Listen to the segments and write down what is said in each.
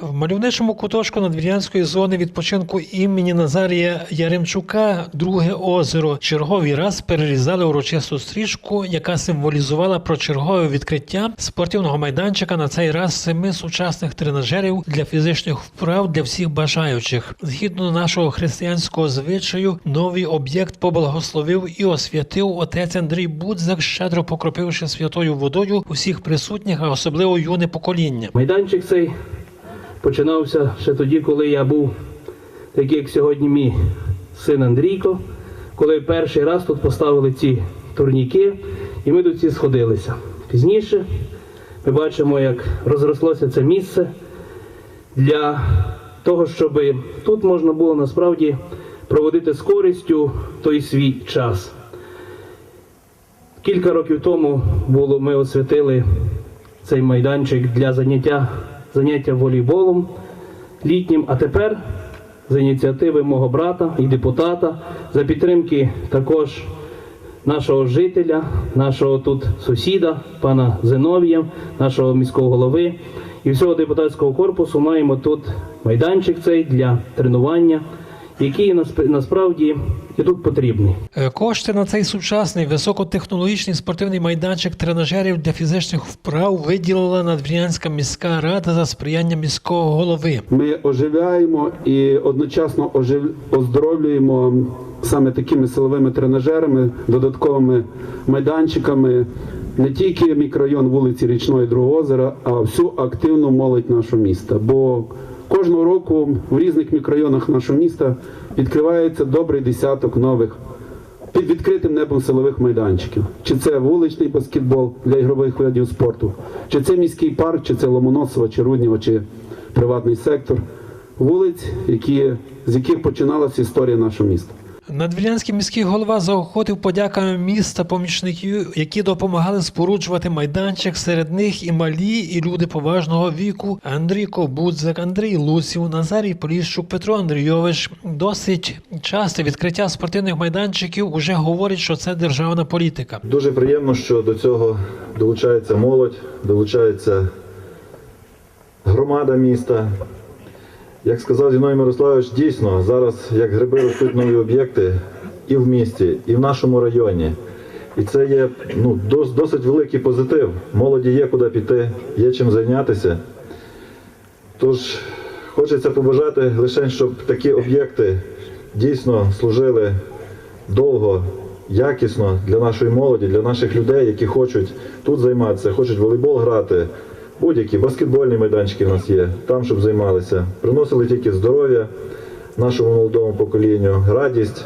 В мальовничому куточку надвір'янської зони відпочинку імені Назарія Яремчука друге озеро черговий раз перерізали урочисту стрічку, яка символізувала про чергове відкриття спортивного майданчика на цей раз семи сучасних тренажерів для фізичних вправ для всіх бажаючих. Згідно нашого християнського звичаю, новий об'єкт поблагословив і освятив отець Андрій Будзак, щедро покропивши святою водою усіх присутніх, а особливо юне покоління. Майданчик цей починався ще тоді, коли я був такий, як сьогодні, мій син Андрійко, коли перший раз тут поставили ці турніки, і ми тут всі сходилися. Пізніше ми бачимо, як розрослося це місце для того, щоб тут можна було насправді проводити з користю той свій час. Кілька років тому було, ми освятили цей майданчик для заняття, заняття волейболом літнім, а тепер за ініціативи мого брата і депутата, за підтримки також нашого жителя, нашого тут сусіда, пана Зиновія, нашого міського голови. І всього депутатського корпусу маємо тут майданчик цей для тренування, який насп- насправді і тут потрібний. Е, Кошти на цей сучасний високотехнологічний спортивний майданчик тренажерів для фізичних вправ виділила Надвір'янська міська рада за сприяння міського голови. Ми оживляємо і одночасно ожив... оздоровлюємо саме такими силовими тренажерами, додатковими майданчиками не тільки мікрорайон вулиці Річної Другого озера, а всю активну молодь нашого міста. Бо кожного року в різних мікрорайонах нашого міста відкривається добрий десяток нових під відкритим небом силових майданчиків. Чи це вуличний баскетбол для ігрових видів спорту, чи це міський парк, чи це Ломоносова, чи Руднєва, чи приватний сектор вулиць, які, з яких починалася історія нашого міста. Надвір'янський міський голова заохотив подяками міста помічників, які допомагали споруджувати майданчик. Серед них і малі, і люди поважного віку. Андрій Кобудзак, Андрій Лусів, Назарій Поліщук, Петро Андрійович. Досить часте відкриття спортивних майданчиків уже говорить, що це державна політика. Дуже приємно, що до цього долучається молодь, долучається громада міста. Як сказав Зіной Мирославович, дійсно зараз як гриби ростуть нові об'єкти і в місті, і в нашому районі. І це є ну, досить великий позитив. Молоді є куди піти, є чим зайнятися. Тож хочеться побажати лише, щоб такі об'єкти дійсно служили довго, якісно для нашої молоді, для наших людей, які хочуть тут займатися, хочуть волейбол грати. Будь-які баскетбольні майданчики в нас є, там, щоб займалися. Приносили тільки здоров'я нашому молодому поколінню, радість.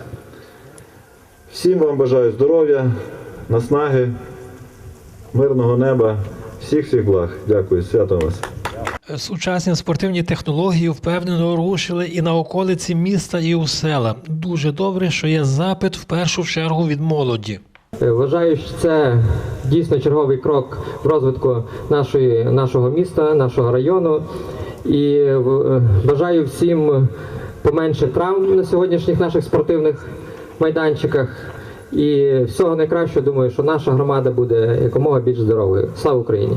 Всім вам бажаю здоров'я, наснаги, мирного неба, всіх всіх благ. Дякую, свято вас. Сучасні спортивні технології впевнено рушили і на околиці міста, і у села. Дуже добре, що є запит в першу чергу від молоді. Е, Вважаю, що це дійсно черговий крок в розвитку нашої, нашого міста, нашого району. І е, бажаю всім поменше травм на сьогоднішніх наших спортивних майданчиках. І всього найкращого, думаю, що наша громада буде якомога більш здоровою. Слава Україні!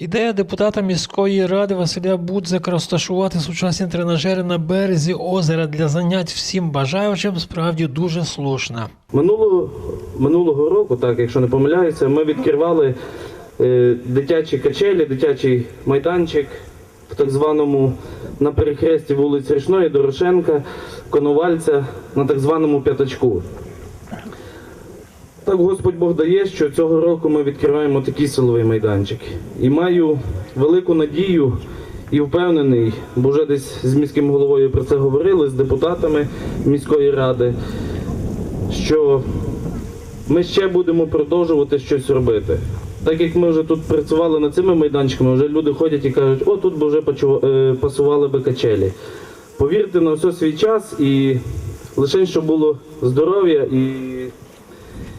Ідея депутата міської ради Василя Будзика розташувати сучасні тренажери на березі озера для занять всім бажаючим справді дуже слушна. Минулого, минулого року, так, якщо не помиляюся, ми відкривали е, дитячі качелі, дитячий майданчик в так званому на перехресті вулиць Річної, Дорошенка, Коновальця на так званому п'ятачку. Так Господь Бог дає, що цього року ми відкриваємо такий силовий майданчик. І маю велику надію і впевнений, бо вже десь з міським головою про це говорили, з депутатами міської ради, що ми ще будемо продовжувати щось робити. Так як ми вже тут працювали над цими майданчиками, вже люди ходять і кажуть, о, тут би вже е, пасували би качелі. Повірте на все свій час і лише щоб було здоров'я і,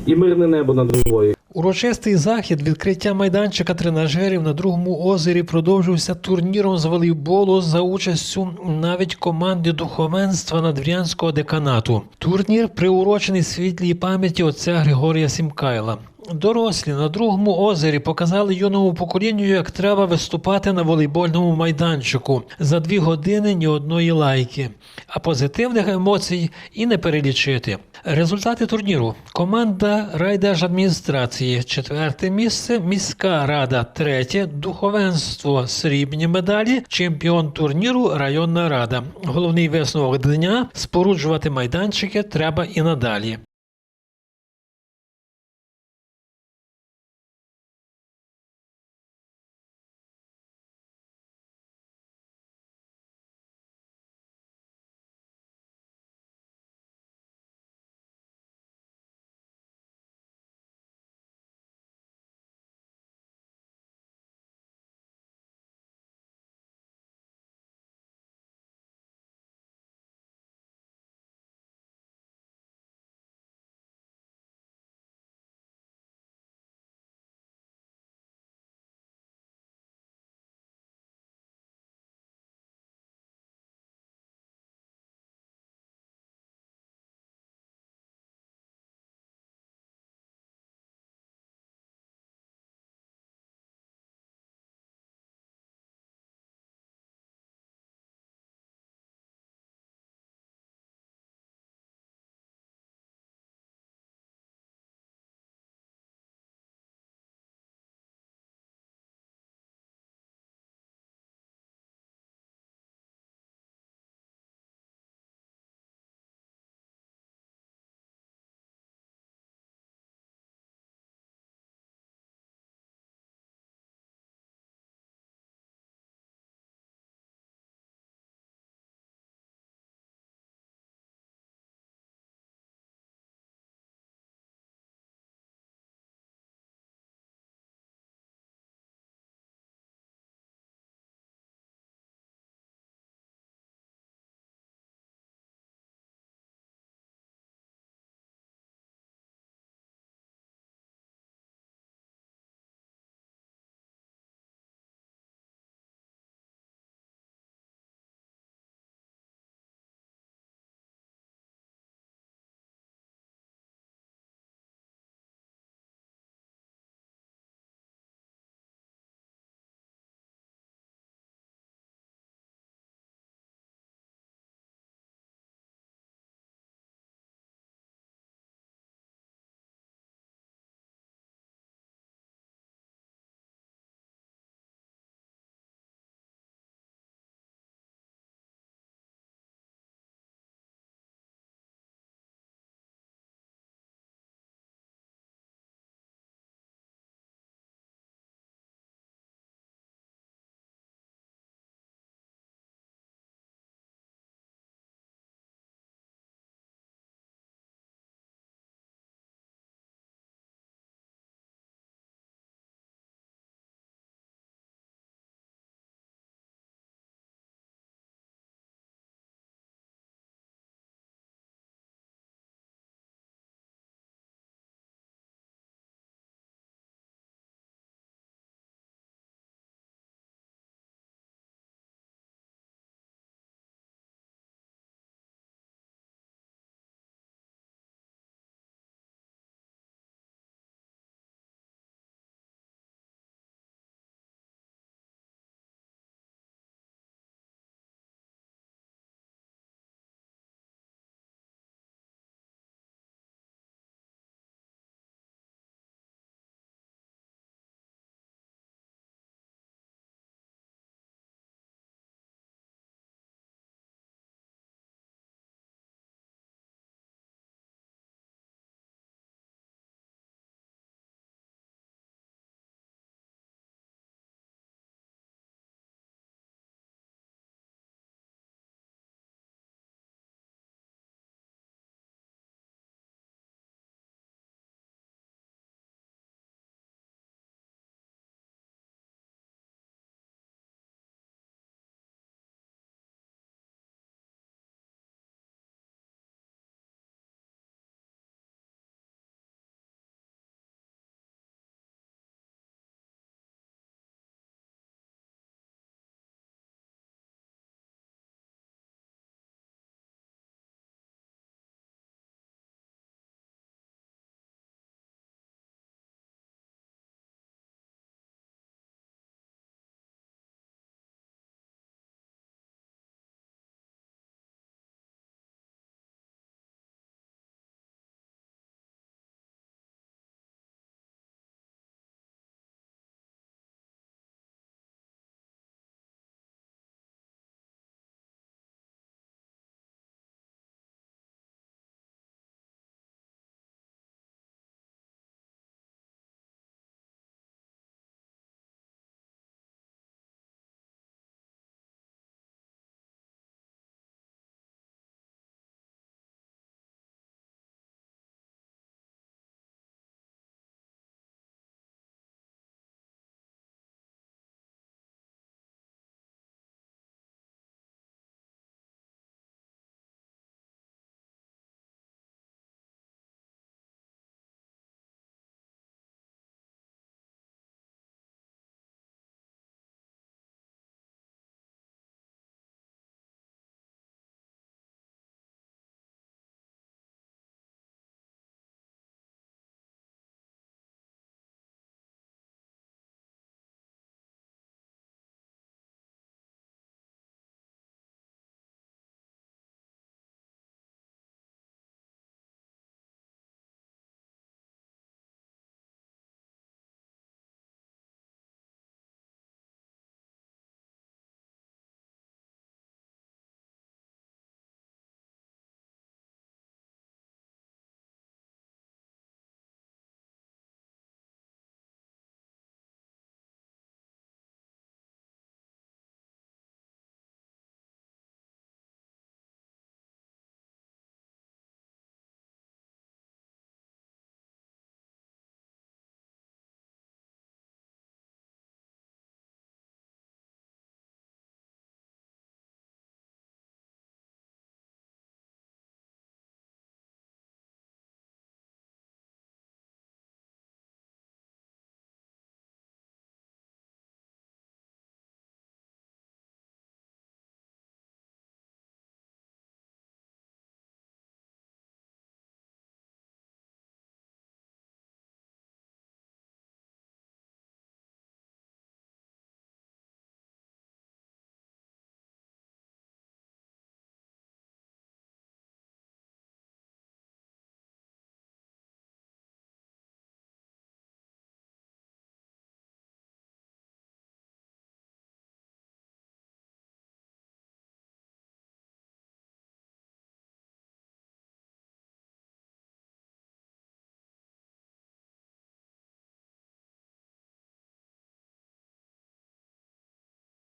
і мирне небо над головою. Урочистий захід відкриття майданчика тренажерів на другому озері продовжився турніром з волейболу за участю навіть команди духовенства надвірянського деканату. Турнір приурочений світлій пам'яті отця Григорія Сімкайла. Дорослі на другому озері показали юному поколінню, як треба виступати на волейбольному майданчику. За дві години ні одної лайки, а позитивних емоцій і не перелічити. Результати турніру: команда райдержадміністрації. Четверте місце, міська рада. Третє, духовенство. Срібні медалі, чемпіон турніру. Районна рада. Головний висновок дня. Споруджувати майданчики треба і надалі.